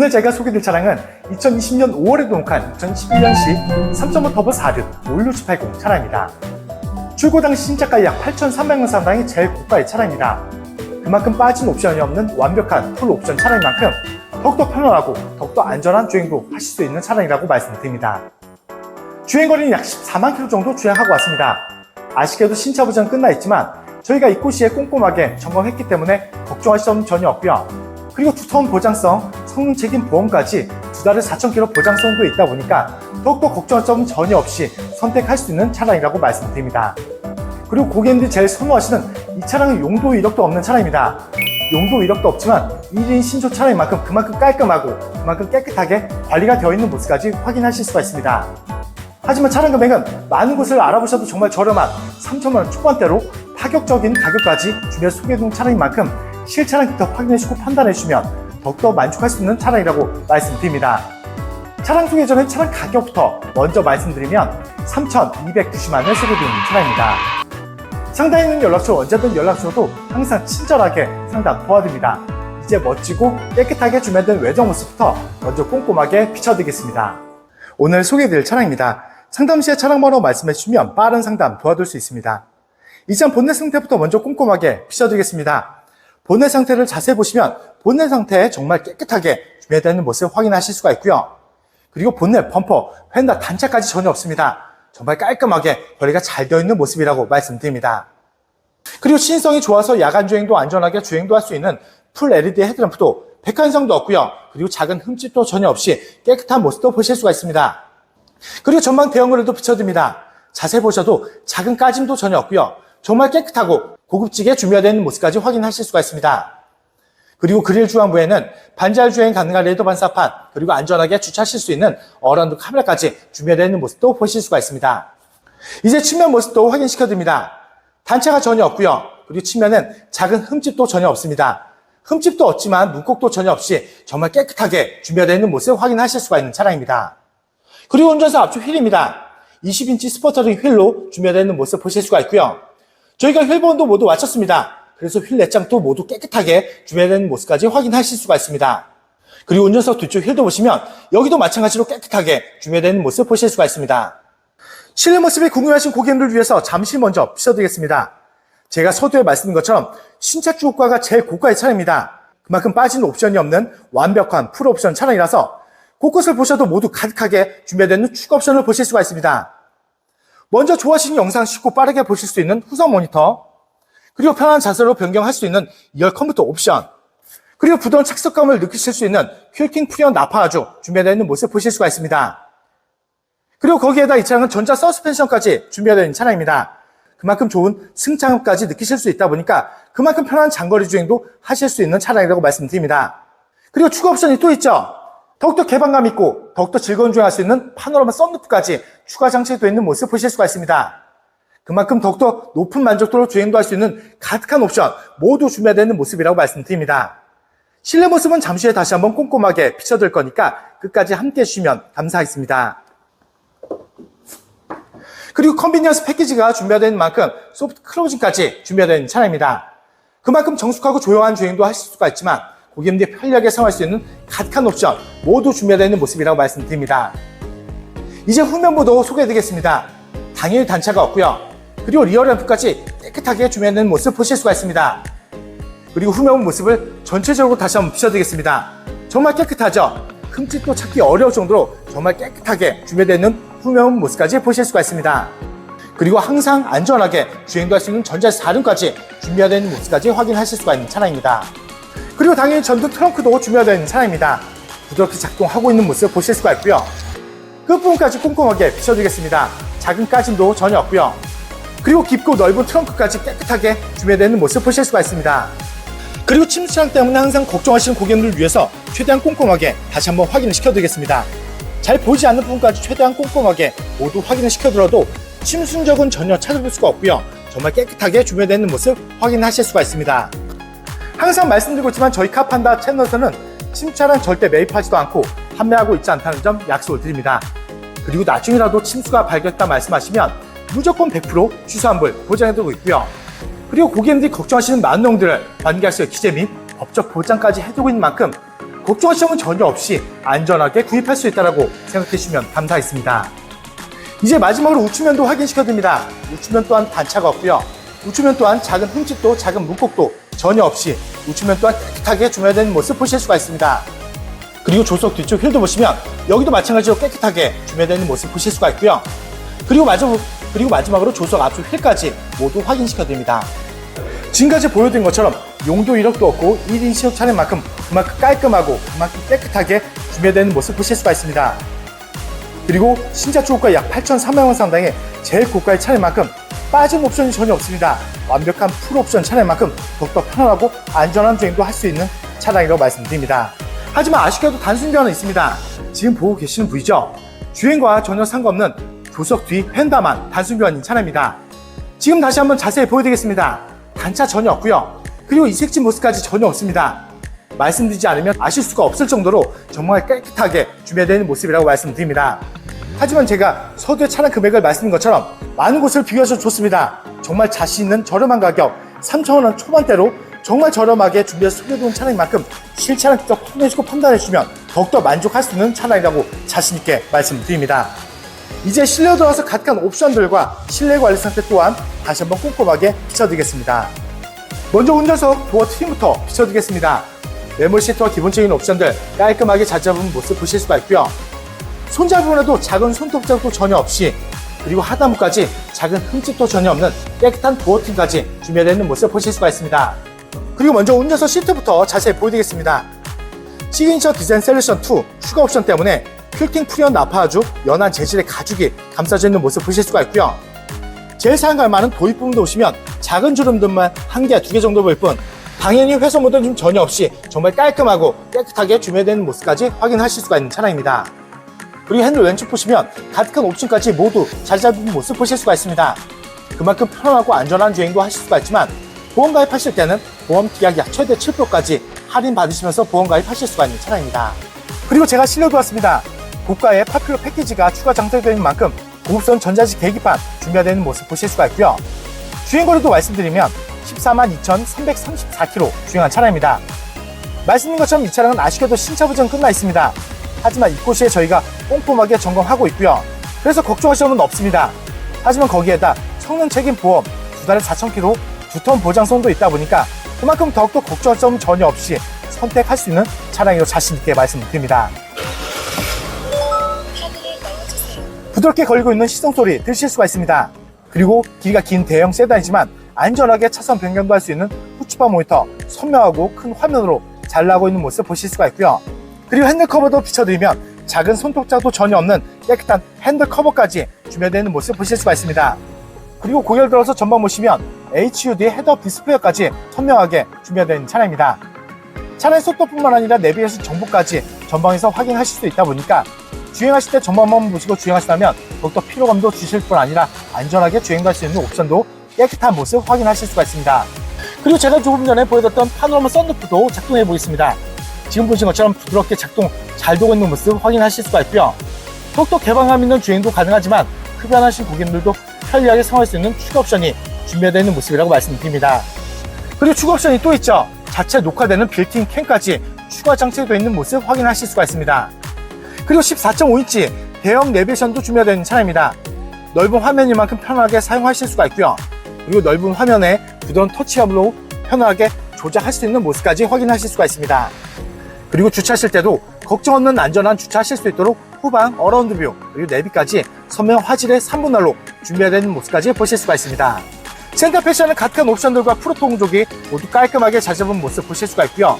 오늘 제가 소개드릴 차량은 2020년 5월에 등록한 2011년식 3.5 터보 4륜 51680 차량입니다. 출고 당시 신차가 약 8,300만 상당의 제일 고가의 차량입니다. 그만큼 빠진 옵션이 없는 완벽한 풀 옵션 차량인 만큼 더욱더 편안하고 더욱더 안전한 주행도 하실 수 있는 차량이라고 말씀드립니다. 주행거리는 약 14만 킬로 정도 주행하고 왔습니다. 아쉽게도 신차 보장 끝나 있지만 저희가 입고 시에 꼼꼼하게 점검했기 때문에 걱정하실 점은 전혀 없고요. 그리고 두터운 보장성, 성능 책임 보험까지 두 달에 4,000km 보장성도 있다 보니까 더욱더 걱정할 점은 전혀 없이 선택할 수 있는 차량이라고 말씀드립니다. 그리고 고객님들이 제일 선호하시는 이 차량은 용도 이력도 없는 차량입니다. 용도 이력도 없지만 1인 신조 차량인 만큼 그만큼 깔끔하고 그만큼 깨끗하게 관리가 되어 있는 모습까지 확인하실 수가 있습니다. 하지만 차량 금액은 많은 곳을 알아보셔도 정말 저렴한 3천만 원 초반대로 파격적인 가격까지 준비해 소개해둔 차량인 만큼 실차량부터 확인해주고 판단해주시면 더욱더 만족할 수 있는 차량이라고 말씀드립니다. 차량 소개 전에 차량 가격부터 먼저 말씀드리면 3,290만 원을 소개드리는 차량입니다. 상단에 있는 연락처 언제든 연락 주셔도 항상 친절하게 상담 도와드립니다. 이제 멋지고 깨끗하게 준비된 외장 모습부터 먼저 꼼꼼하게 비춰드리겠습니다. 오늘 소개해드릴 차량입니다. 상담 시에 차량 번호 말씀해 주시면 빠른 상담 도와드릴 수 있습니다. 이전 본넷 상태부터 먼저 꼼꼼하게 비춰드리겠습니다. 본넷 상태를 자세히 보시면 본넷 상태에 정말 깨끗하게 준비되어 있는 모습을 확인하실 수가 있고요. 그리고 본넷, 범퍼, 휀다, 단차까지 전혀 없습니다. 정말 깔끔하게 관리가 잘 되어 있는 모습이라고 말씀드립니다. 그리고 신성이 좋아서 야간 주행도 안전하게 주행도 할 수 있는 풀 LED 헤드램프도 백한성도 없고요. 그리고 작은 흠집도 전혀 없이 깨끗한 모습도 보실 수가 있습니다. 그리고 전방 대형 그릴도 비춰드립니다. 자세히 보셔도 작은 까짐도 전혀 없고요. 정말 깨끗하고 고급지게 준비되어 있는 모습까지 확인하실 수가 있습니다. 그리고 그릴 중앙부에는 반자율 주행 가능한 레이더 반사판, 그리고 안전하게 주차하실 수 있는 어라운드 카메라까지 준비되어 있는 모습도 보실 수가 있습니다. 이제 측면 모습도 확인시켜드립니다. 단차가 전혀 없고요. 그리고 측면은 작은 흠집도 전혀 없습니다. 흠집도 없지만 문콕도 전혀 없이 정말 깨끗하게 준비되어 있는 모습을 확인하실 수가 있는 차량입니다. 그리고 운전석 앞쪽 휠입니다. 20인치 스포터링 휠로 준비되어 있는 모습을 보실 수가 있고요. 저희가 휠본도 모두 마쳤습니다. 그래서 휠 내장도 모두 깨끗하게 준비되는 모습까지 확인하실 수가 있습니다. 그리고 운전석 뒤쪽 휠도 보시면 여기도 마찬가지로 깨끗하게 준비되는 모습 보실 수가 있습니다. 실내 모습이 궁금하신 고객님들 위해서 잠시 먼저 비춰드리겠습니다. 제가 서두에 말씀드린 것처럼 신차 주 고가가 제일 고가의 차량입니다. 그만큼 빠진 옵션이 없는 완벽한 풀 옵션 차량이라서 곳곳을 보셔도 모두 가득하게 준비되는 추가 옵션을 보실 수가 있습니다. 먼저 좋아하시는 영상 쉽고 빠르게 보실 수 있는 후성 모니터, 그리고 편한 자세로 변경할 수 있는 2열 컴퓨터 옵션, 그리고 부드러운 착석감을 느끼실 수 있는 퀼팅 프리온 나파아주 준비되어 있는 모습 보실 수가 있습니다. 그리고 거기에다 이 차량은 전자 서스펜션까지 준비되어 있는 차량입니다. 그만큼 좋은 승차감까지 느끼실 수 있다 보니까 그만큼 편한 장거리 주행도 하실 수 있는 차량이라고 말씀드립니다. 그리고 추가 옵션이 또 있죠. 더욱더 개방감 있고 더욱더 즐거운 주행할 수 있는 파노라마 썬루프까지 추가 장치되어 있는 모습 보실 수가 있습니다. 그만큼 더욱더 높은 만족도로 주행도 할 수 있는 가득한 옵션 모두 준비되어 있는 모습이라고 말씀드립니다. 실내 모습은 잠시 후에 다시 한번 꼼꼼하게 비춰드릴 거니까 끝까지 함께 해주시면 감사하겠습니다. 그리고 컨비니언스 패키지가 준비되어 있는 만큼 소프트 클로징까지 준비되어 있는 차량입니다. 그만큼 정숙하고 조용한 주행도 하실 수가 있지만 고객님들이 편리하게 사용할 수 있는 가득한 옵션 모두 준비되어 있는 모습이라고 말씀드립니다. 이제 후면부도 소개해드리겠습니다. 당연히 단차가 없고요. 그리고 리어 램프까지 깨끗하게 준비되어 있는 모습 보실 수가 있습니다. 그리고 후면 모습을 전체적으로 다시 한번 비춰드리겠습니다. 정말 깨끗하죠? 흠집도 찾기 어려울 정도로 정말 깨끗하게 준비되어 있는 후면 모습까지 보실 수가 있습니다. 그리고 항상 안전하게 주행도 할 수 있는 전자식 4륜까지 준비되어 있는 모습까지 확인하실 수가 있는 차량입니다. 그리고 당연히 전동 트렁크도 준비되어 있는 차량입니다. 부드럽게 작동하고 있는 모습 보실 수가 있고요. 끝부분까지 꼼꼼하게 비춰드리겠습니다. 작은 까짐도 전혀 없고요. 그리고 깊고 넓은 트렁크까지 깨끗하게 준비되어 있는 모습 보실 수가 있습니다. 그리고 침수 차량 때문에 항상 걱정하시는 고객님들을 위해서 최대한 꼼꼼하게 다시 한번 확인을 시켜드리겠습니다. 잘 보이지 않는 부분까지 최대한 꼼꼼하게 모두 확인을 시켜드려도 침수 흔적은 전혀 찾아볼 수가 없고요. 정말 깨끗하게 준비되어 있는 모습 확인하실 수가 있습니다. 항상 말씀드리고 있지만 저희 카판다 채널에서는 침차량 절대 매입하지도 않고 판매하고 있지 않다는 점 약속을 드립니다. 그리고 나중이라도 침수가 발견했다 말씀하시면 무조건 100% 취소 환불 보장해두고 있고요. 그리고 고객님들이 걱정하시는 많은 내용들을 관계할수의 기재 및 법적 보장까지 해두고 있는 만큼 걱정하실 점은 전혀 없이 안전하게 구입할 수 있다고 생각해 주시면 감사하겠습니다. 이제 마지막으로 우측면도 확인시켜드립니다. 우측면 또한 단차가 없고요. 우측면 또한 작은 흠집도 작은 문콕도 전혀 없이 우측면 또한 깨끗하게 준비된 모습 보실 수가 있습니다. 그리고 조석 뒤쪽 휠도 보시면 여기도 마찬가지로 깨끗하게 있는 모습 보실 수가 있고요. 그리고 마지막, 그리고 마지막으로 조석 앞쪽 휠까지 모두 확인시켜 드립니다. 지금까지 보여드린 것처럼 용도 이력도 없고 1인 시속 차량만큼 그만큼 깔끔하고 그만큼 깨끗하게 있는 모습 보실 수가 있습니다. 그리고 신차 초고가 약 8,300원 상당의 제일 고가의 차량만큼 빠진 옵션이 전혀 없습니다. 완벽한 풀 옵션 차량만큼 더욱더 편안하고 안전한 주행도 할 수 있는 차량이라고 말씀드립니다. 하지만 아쉽게도 단순 변은 있습니다. 지금 보고 계시는 부위죠? 주행과 전혀 상관없는 조석 뒤 펜다만 단순 변인 차량입니다. 지금 다시 한번 자세히 보여드리겠습니다. 단차 전혀 없고요. 그리고 이색진 모습까지 전혀 없습니다. 말씀드리지 않으면 아실 수가 없을 정도로 정말 깨끗하게 준비되어 있는 모습이라고 말씀드립니다. 하지만 제가 서두에 차량 금액을 말씀드린 것처럼 많은 곳을 비교하셔도 좋습니다. 정말 자신 있는 저렴한 가격 3천원 초반대로 정말 저렴하게 준비해서 소개해둔 차량인 만큼 실차량 직접 확인해주고 판단해주시면 더욱더 만족할 수 있는 차량이라고 자신있게 말씀드립니다. 이제 실내 들어와서 가득한 옵션들과 실내 관리 상태 또한 다시 한번 꼼꼼하게 비춰드리겠습니다. 먼저 운전석 도어 트림부터 비춰드리겠습니다. 메모리 시트와 기본적인 옵션들 깔끔하게 잘 잡은 모습 보실 수가 있고요. 손잡이 부분에도 작은 손톱 자국도 전혀 없이 그리고 하단부까지 작은 흠집도 전혀 없는 깨끗한 도어 트림까지 준비되어 있는 모습 보실 수가 있습니다. 그리고 먼저 운전석 시트부터 자세히 보여드리겠습니다. 시그니처 디자인 셀렉션 2 추가 옵션 때문에 퀼팅 프리언 나파아주 연한 재질의 가죽이 감싸져 있는 모습 보실 수가 있고요. 제일 사용할 만한 도입 부분도 보시면 작은 주름들만 한 개, 두 개 정도 보일 뿐 당연히 훼손모드는 좀 전혀 없이 정말 깔끔하고 깨끗하게 준비되는 모습까지 확인하실 수가 있는 차량입니다. 그리고 핸들 왼쪽 보시면 가득한 옵션까지 모두 잘 잡은 모습 보실 수가 있습니다. 그만큼 편안하고 안전한 주행도 하실 수가 있지만 보험 가입하실 때는 보험 기약 약 최대 7%까지 할인 받으시면서 보험 가입하실 수가 있는 차량입니다. 그리고 제가 실려도 왔습니다. 고가의 파퓰러 패키지가 추가 장착되는 만큼 고급선 전자식 계기판 준비되는 모습 보실 수가 있고요. 주행거리도 말씀드리면 14만 2,334km 주행한 차량입니다. 말씀드린 것처럼 이 차량은 아쉽게도 신차 보증 끝나 있습니다. 하지만 이곳에 저희가 꼼꼼하게 점검하고 있고요. 그래서 걱정하실 점은 없습니다. 하지만 거기에다 성능 책임 보험 두 달에 4,000km 두턴 보장성도 있다 보니까 그만큼 더욱더 걱정할 점은 전혀 없이 선택할 수 있는 차량이라고 자신있게 말씀드립니다. 부드럽게 걸리고 있는 시동 소리 들으실 수가 있습니다. 그리고 길이가 긴 대형 세단이지만 안전하게 차선 변경도 할 수 있는 후추바 모니터 선명하고 큰 화면으로 잘 나오고 있는 모습 보실 수가 있고요. 그리고 핸들 커버도 비춰드리면 작은 손톱자도 전혀 없는 깨끗한 핸들 커버까지 준비되어 있는 모습 보실 수가 있습니다. 그리고 고개를 들어서 전방 보시면 HUD 헤드업 디스플레이까지 선명하게 준비되어 있는 차량입니다. 차량의 속도뿐만 아니라 내비게이션 정보까지 전방에서 확인하실 수 있다 보니까 주행하실 때 전방만 보시고 주행하시다면 더욱더 피로감도 주실 뿐 아니라 안전하게 주행할 수 있는 옵션도 깨끗한 모습 확인하실 수가 있습니다. 그리고 제가 조금 전에 보여드렸던 파노라마 썬루프도 작동해 보겠습니다. 지금 보신 것처럼 부드럽게 작동 잘 되고 있는 모습 확인하실 수가 있고요. 더욱더 개방감 있는 주행도 가능하지만 흡연하신 고객님들도 편리하게 사용할 수 있는 추가 옵션이 준비되어 있는 모습이라고 말씀드립니다. 그리고 추가 옵션이 또 있죠. 자체 녹화되는 빌트인 캠까지 추가 장치되어 있는 모습 확인하실 수가 있습니다. 그리고 14.5인치 대형 내비게이션도 준비되어 있는 차량입니다. 넓은 화면이만큼 편하게 사용하실 수가 있고요. 그리고 넓은 화면에 부드러운 터치감으로 편하게 조작할 수 있는 모습까지 확인하실 수가 있습니다. 그리고 주차하실 때도 걱정 없는 안전한 주차하실 수 있도록 후방 어라운드 뷰 그리고 내비까지 선명 화질의 3분할로 준비되어 있는 모습까지 보실 수가 있습니다. 센터 패션은 각각 옵션들과 프로토 공조기 모두 깔끔하게 잘 잡은 모습 보실 수가 있고요.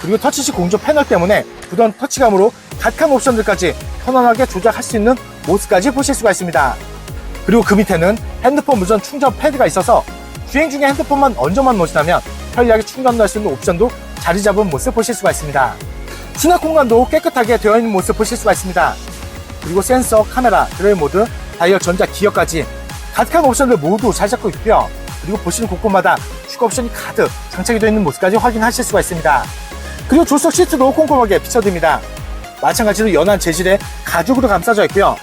그리고 터치식 공조 패널 때문에 부드러운 터치감으로 각각 옵션들까지 편안하게 조작할 수 있는 모습까지 보실 수가 있습니다. 그리고 그 밑에는 핸드폰 무선 충전 패드가 있어서 주행 중에 핸드폰만 얹어만 놓으시다면 편리하게 충전도 할수 있는 옵션도 자리 잡은 모습 보실 수가 있습니다. 수납 공간도 깨끗하게 되어 있는 모습 보실 수가 있습니다. 그리고 센서, 카메라, 드라이 모드, 다이얼 전자 기어까지 각각 옵션들 모두 잘 잡고 있고요. 그리고 보시는 곳곳마다 추가 옵션이 가득 장착이 되어 있는 모습까지 확인하실 수가 있습니다. 그리고 조수석 시트도 꼼꼼하게 비춰드립니다. 마찬가지로 연한 재질의 가죽으로 감싸져 있고요.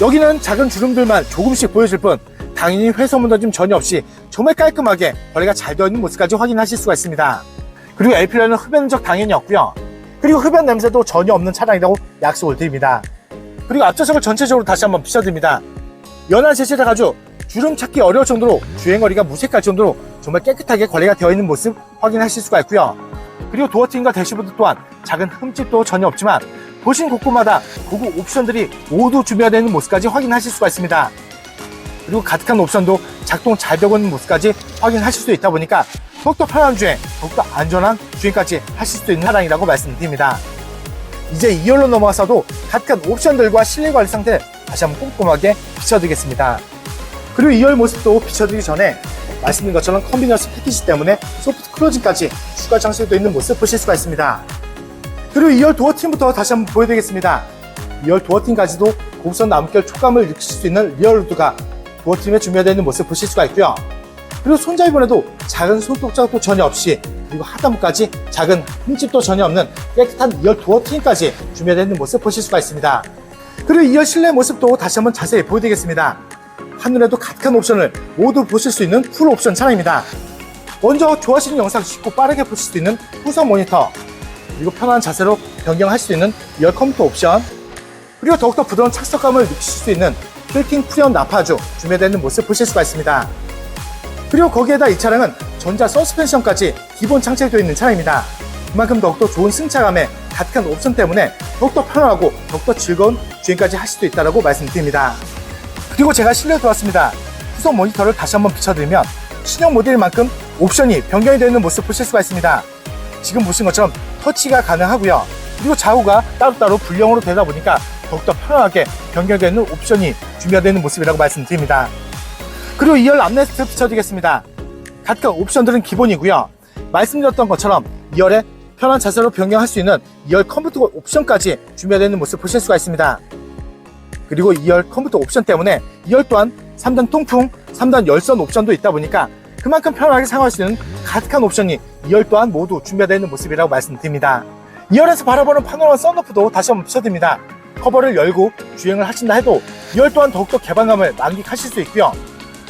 여기는 작은 주름들만 조금씩 보여줄 뿐 당연히 회선 무너짐 전혀 없이 정말 깔끔하게 거리가 잘 되어 있는 모습까지 확인하실 수가 있습니다. 그리고 LPL은 흡연 흔적 당연히 없고요. 그리고 흡연 냄새도 전혀 없는 차량이라고 약속을 드립니다. 그리고 앞좌석을 전체적으로 다시 한번 비춰드립니다. 연한 재질의 가죽, 주름 찾기 어려울 정도로 주행거리가 무색할 정도로 정말 깨끗하게 관리가 되어 있는 모습 확인하실 수가 있고요. 그리고 도어팀과 대시보드 또한 작은 흠집도 전혀 없지만 보신 곳곳마다 고급 옵션들이 모두 준비되어 있는 모습까지 확인하실 수가 있습니다. 그리고 가득한 옵션도 작동 잘 되고 있는 모습까지 확인하실 수 있다 보니까 더욱더 편한 주행, 더욱더 안전한 주행까지 하실 수 있는 차량이라고 말씀드립니다. 이제 2열로 넘어가서도 가득한 옵션들과 실내 관리 상태 다시 한번 꼼꼼하게 비춰드리겠습니다. 그리고 2열 모습도 비춰드리기 전에 말씀드린 것처럼 컨비니언스 패키지 때문에 소프트 클로징까지 추가 장치되어 있는 모습 보실 수가 있습니다. 그리고 2열 도어팀부터 다시 한번 보여드리겠습니다. 2열 도어팀까지도 고급선 나무결 촉감을 느끼실 수 있는 리얼우드가 도어팀에 준비되어 있는 모습 보실 수가 있고요. 그리고 손잡이 번에도 작은 손톱 자국도 전혀 없이 그리고 하단부까지 작은 흠집도 전혀 없는 깨끗한 2열 도어팀까지 준비되어 있는 모습 보실 수가 있습니다. 그리고 2열 실내 모습도 다시 한번 자세히 보여드리겠습니다. 하늘에도 가득한 옵션을 모두 보실 수 있는 풀 옵션 차량입니다. 먼저 좋아하시는 영상 쉽고 빠르게 보실 수 있는 후성 모니터 그리고 편안한 자세로 변경할 수 있는 2열 컴퓨터 옵션 그리고 더욱더 부드러운 착석감을 느끼실 수 있는 필팅 프리온 나파주 준비되어 있는 모습 보실 수가 있습니다. 그리고 거기에다 이 차량은 전자 서스펜션까지 기본 장착되어 있는 차량입니다. 그만큼 더욱더 좋은 승차감에 가득한 옵션 때문에 더욱더 편안하고 더욱더 즐거운 주행까지 하실 수 있다고 말씀드립니다. 그리고 제가 실내 들어왔습니다. 후속 모니터를 다시 한번 비춰드리면 신형 모델만큼 옵션이 변경이 되어 있는 모습 보실 수가 있습니다. 지금 보신 것처럼 터치가 가능하고요. 그리고 좌우가 따로따로 불량으로 되다 보니까 더욱더 편안하게 변경되는 옵션이 준비되어 있는 모습이라고 말씀드립니다. 그리고 2열 암레스트 비춰드리겠습니다. 각각 옵션들은 기본이고요. 말씀드렸던 것처럼 2열에 편한 자세로 변경할 수 있는 2열 컴퓨터 옵션까지 준비되어 있는 모습 보실 수가 있습니다. 그리고 2열 컴퓨터 옵션 때문에 2열 또한 3단 통풍, 3단 열선 옵션도 있다 보니까 그만큼 편하게 사용할 수 있는 가득한 옵션이 2열 또한 모두 준비되어 있는 모습이라고 말씀드립니다. 2열에서 바라보는 파노라마 썬루프도 다시 한번 비춰드립니다. 커버를 열고 주행을 하신다 해도 2열 또한 더욱더 개방감을 만끽하실 수 있고요.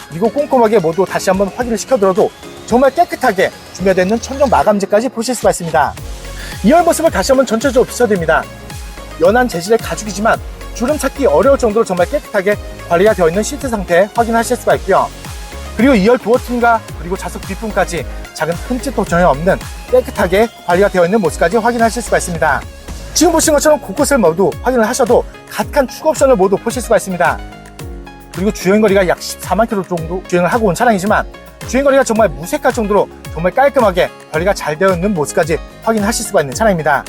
그리고 꼼꼼하게 모두 다시 한번 확인을 시켜들어도 정말 깨끗하게 준비되어 있는 천정 마감재까지 보실 수가 있습니다. 2열 모습을 다시 한번 전체적으로 비춰드립니다. 연한 재질의 가죽이지만 주름 찾기 어려울 정도로 정말 깨끗하게 관리가 되어 있는 시트 상태 확인하실 수가 있고요. 그리고 2열 도어팀과 그리고 좌석 뒷부분까지 작은 흠집도 전혀 없는 깨끗하게 관리가 되어 있는 모습까지 확인하실 수가 있습니다. 지금 보신 것처럼 곳곳을 모두 확인을 하셔도 가득한 추가 옵션을 모두 보실 수가 있습니다. 그리고 주행거리가 약 14만 킬로 정도 주행을 하고 온 차량이지만 주행거리가 정말 무색할 정도로 정말 깔끔하게 관리가 잘 되어 있는 모습까지 확인하실 수가 있는 차량입니다.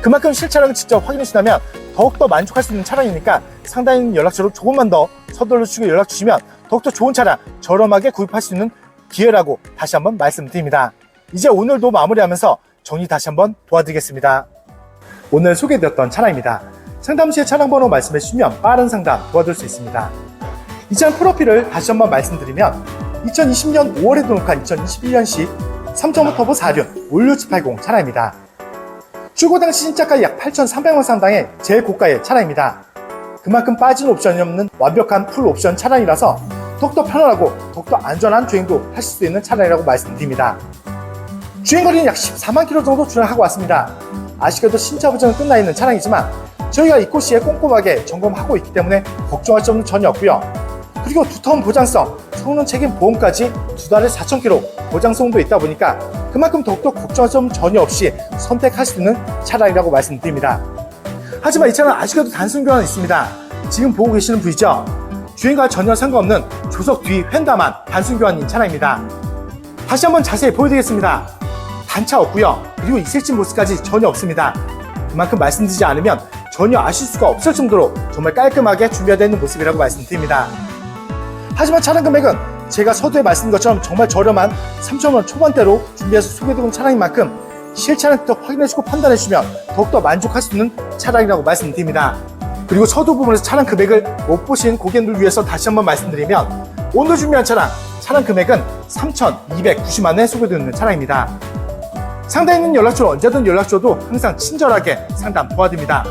그만큼 실차량을 직접 확인하신다면 더욱더 만족할 수 있는 차량이니까 상단인 연락처로 조금만 더 서둘러 주시고 연락 주시면 더욱더 좋은 차량 저렴하게 구입할 수 있는 기회라고 다시 한번 말씀드립니다. 이제 오늘도 마무리하면서 정리 다시 한번 도와드리겠습니다. 오늘 소개해드렸던 차량입니다. 상담 시에 차량 번호 말씀해 주시면 빠른 상담 도와드릴 수 있습니다. 이 차량 프로필을 다시 한번 말씀드리면 2020년 5월에 등록한 2021년식 3.5 터보 4륜 올류780 차량입니다. 출고 당시 신차가 약 8,300원 상당의 제일 고가의 차량입니다. 그만큼 빠진 옵션이 없는 완벽한 풀 옵션 차량이라서 더욱더 편안하고 더욱더 안전한 주행도 하실 수 있는 차량이라고 말씀드립니다. 주행거리는 약 14만 킬로 정도 주행하고 왔습니다. 아쉽게도 신차 보증은 끝나 있는 차량이지만 저희가 입고 시에 꼼꼼하게 점검하고 있기 때문에 걱정할 점은 전혀 없고요. 그리고 두터운 보장성, 성능 책임 보험까지 두 달에 4,000km 보장성도 있다 보니까 그만큼 더욱더 걱정할 점 전혀 없이 선택할 수 있는 차량이라고 말씀드립니다. 하지만 이 차량은 아직까지 단순 교환은 있습니다. 지금 보고 계시는 부위죠? 주행과 전혀 상관없는 조석 뒤 휀다만 단순 교환인 차량입니다. 다시 한번 자세히 보여드리겠습니다. 단차 없고요. 그리고 이색진 모습까지 전혀 없습니다. 그만큼 말씀드리지 않으면 전혀 아실 수가 없을 정도로 정말 깔끔하게 준비되어 있는 모습이라고 말씀드립니다. 하지만 차량 금액은 제가 서두에 말씀드린 것처럼 정말 저렴한 3천원 초반대로 준비해서 소개드린 차량인 만큼 실차량 더 확인해주고 판단해주시면 더욱더 만족할 수 있는 차량이라고 말씀드립니다. 그리고 서두 부분에서 차량 금액을 못 보신 고객님들 위해서 다시 한번 말씀드리면 오늘 준비한 차량, 차량 금액은 3,290만 원에 소개되는 차량입니다. 상단에 있는 연락처로 언제든 연락 줘도 항상 친절하게 상담 도와드립니다.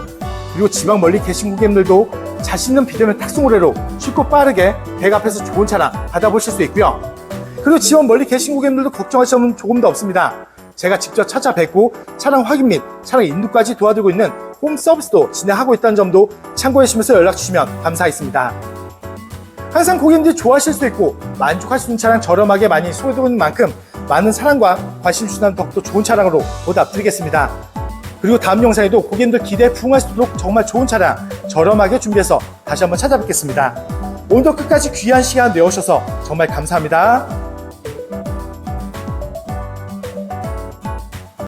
그리고 지방 멀리 계신 고객님들도 자신 있는 비대면 탁송 의뢰로 쉽고 빠르게 댁 앞에서 좋은 차량 받아보실 수 있고요. 그리고 지원 멀리 계신 고객님들도 걱정하실 점은 조금 더 없습니다. 제가 직접 찾아뵙고 차량 확인 및 차량 인도까지 도와드리고 있는 홈 서비스도 진행하고 있다는 점도 참고해 주시면서 연락 주시면 감사하겠습니다. 항상 고객님들이 좋아하실 수 있고 만족할 수 있는 차량 저렴하게 많이 소개되고 있는 만큼 많은 사랑과 관심 주시는 더욱더 좋은 차량으로 보답드리겠습니다. 그리고 다음 영상에도 고객님들 기대에 부응할 수 있도록 정말 좋은 차량 저렴하게 준비해서 다시 한번 찾아뵙겠습니다. 오늘도 끝까지 귀한 시간 내어주셔서 정말 감사합니다.